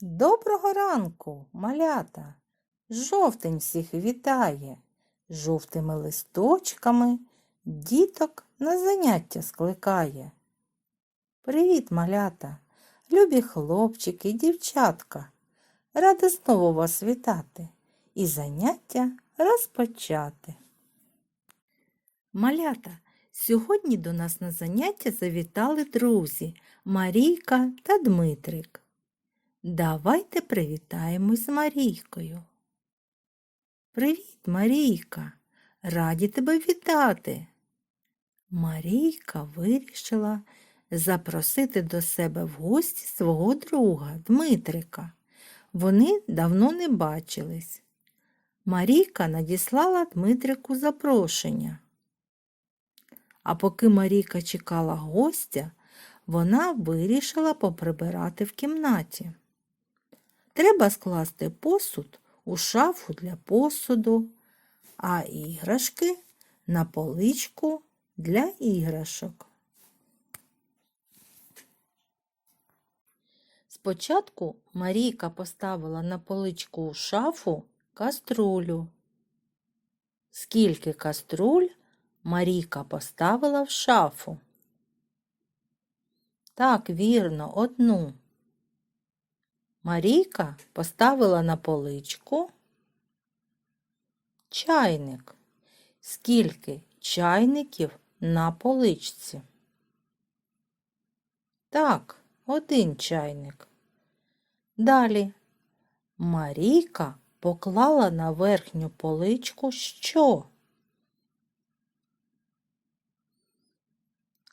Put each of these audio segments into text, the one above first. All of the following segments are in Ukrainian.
Доброго ранку, малята! Жовтень всіх вітає, жовтими листочками діток на заняття скликає. Привіт, малята, любі хлопчики, дівчатка. Рада знову вас вітати і заняття розпочати. Малята, сьогодні до нас на заняття завітали друзі Марійка та Дмитрик. Давайте привітаємось з Марійкою. Привіт, Марійка! Раді тебе вітати. Марійка вирішила запросити до себе в гості свого друга Дмитрика. Вони давно не бачились. Марійка надіслала Дмитрику запрошення. А поки Марійка чекала гостя, вона вирішила поприбирати в кімнаті. Треба скласти посуд у шафу для посуду, а іграшки на поличку для іграшок. Спочатку Марійка поставила на поличку у шафу каструлю. Скільки каструль Марійка поставила в шафу? Так, вірно, одну. Марійка поставила на поличку чайник. Скільки чайників на поличці? Так, один чайник. Далі Марійка поклала на верхню поличку що?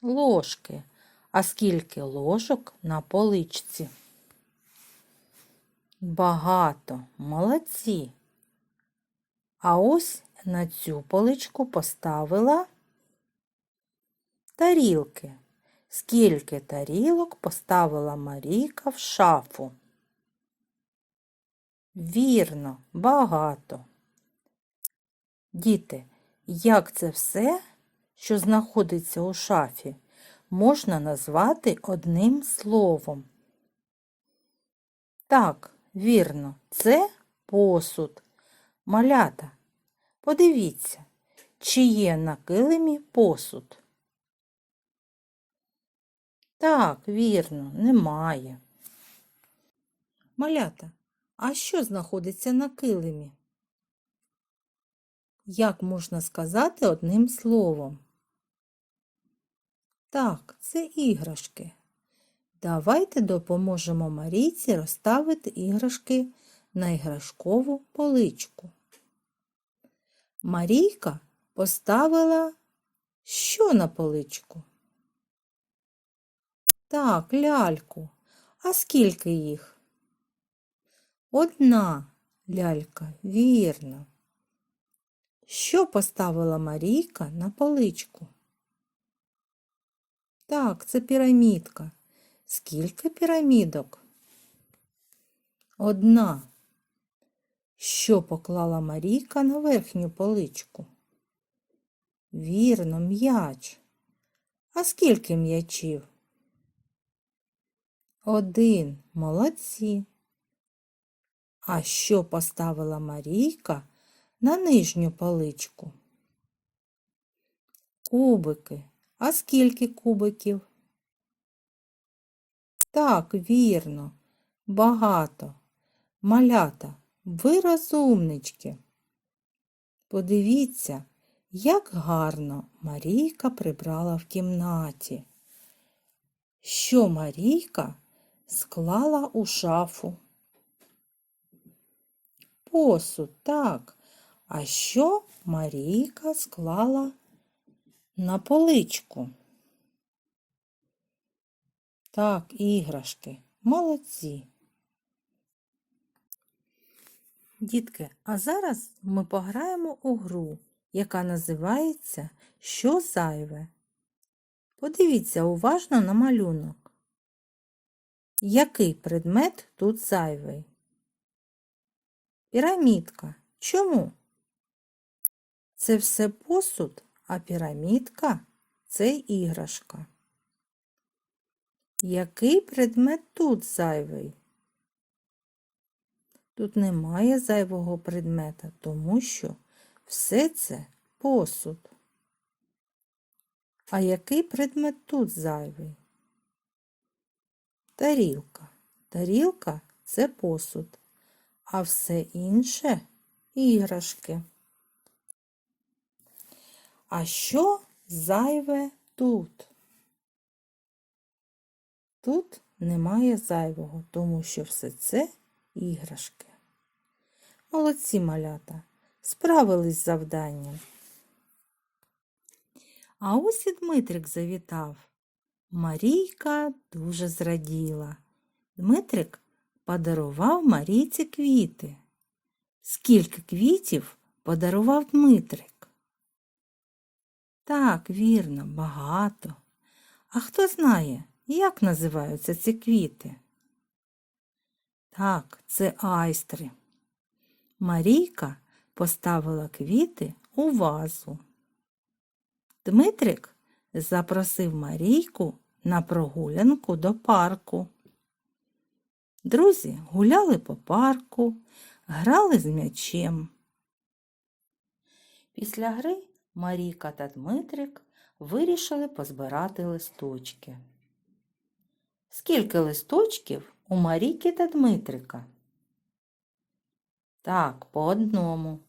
Ложки. А скільки ложок на поличці? Багато, молодці. А ось на цю поличку поставила тарілки. Скільки тарілок поставила Марійка в шафу? Вірно, багато. Діти, як це все, що знаходиться у шафі, можна назвати одним словом? Так, вірно, це посуд. Малята, подивіться, чи є на килимі посуд. Так, вірно, немає. Малята, а що знаходиться на килимі? Як можна сказати одним словом? Так, це іграшки. Давайте допоможемо Марійці розставити іграшки на іграшкову поличку. Марійка поставила що на поличку? Так, ляльку. А скільки їх? Одна лялька, вірно. Що поставила Марійка на поличку? Так, це пірамідка. Скільки пірамідок? Одна. Що поклала Марійка на верхню поличку? Вірно, м'яч. А скільки м'ячів? Один. Молодці. А що поставила Марійка на нижню поличку? Кубики. А скільки кубиків? Так, вірно, багато. Малята, ви розумнички. Подивіться, як гарно Марійка прибрала в кімнаті. Що Марійка склала у шафу? Посуд, так. А що Марійка склала на поличку? Так, іграшки. Молодці. Дітки, а зараз ми пограємо у гру, яка називається Що зайве? Подивіться уважно на малюнок. Який предмет тут зайвий? Пірамідка. Чому? Це все посуд, а пірамідка це іграшка. Який предмет тут зайвий? Тут немає зайвого предмета, тому що все це посуд. А який предмет тут зайвий? Тарілка. Тарілка це посуд, а все інше іграшки. А що зайве тут? Тут немає зайвого, тому що все це іграшки. Молодці малята, справились з завданням. А ось і Дмитрик завітав. Марійка дуже зраділа. Дмитрик подарував Марійці квіти. Скільки квітів подарував Дмитрик? Так, вірно, багато. А хто знає, як називаються ці квіти? Так, це айстри. Марійка поставила квіти у вазу. Дмитрик запросив Марійку на прогулянку до парку. Друзі гуляли по парку, грали з м'ячем. Після гри Марійка та Дмитрик вирішили позбирати листочки. Скільки листочків у Марійки та Дмитрика? Так, по одному.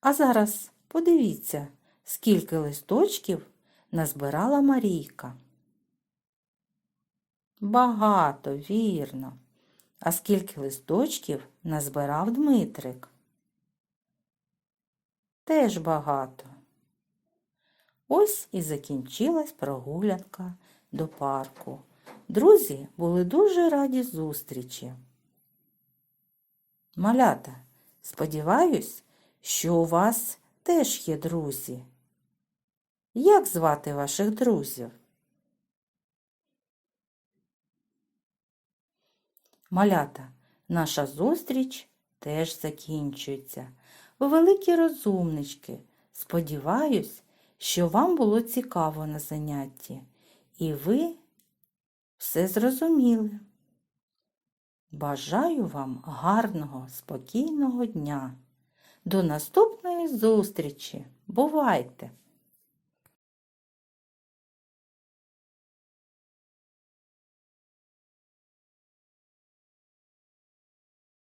А зараз подивіться, скільки листочків назбирала Марійка. Багато, вірно. А скільки листочків назбирав Дмитрик? Теж багато. Ось і закінчилась прогулянка до парку. Друзі були дуже раді зустрічі. Малята, сподіваюсь, що у вас теж є друзі. Як звати ваших друзів? Малята, наша зустріч теж закінчується. Ви великі розумнички. Сподіваюсь, що вам було цікаво на занятті, і ви все зрозуміли. Бажаю вам гарного, спокійного дня. До наступної зустрічі. Бувайте!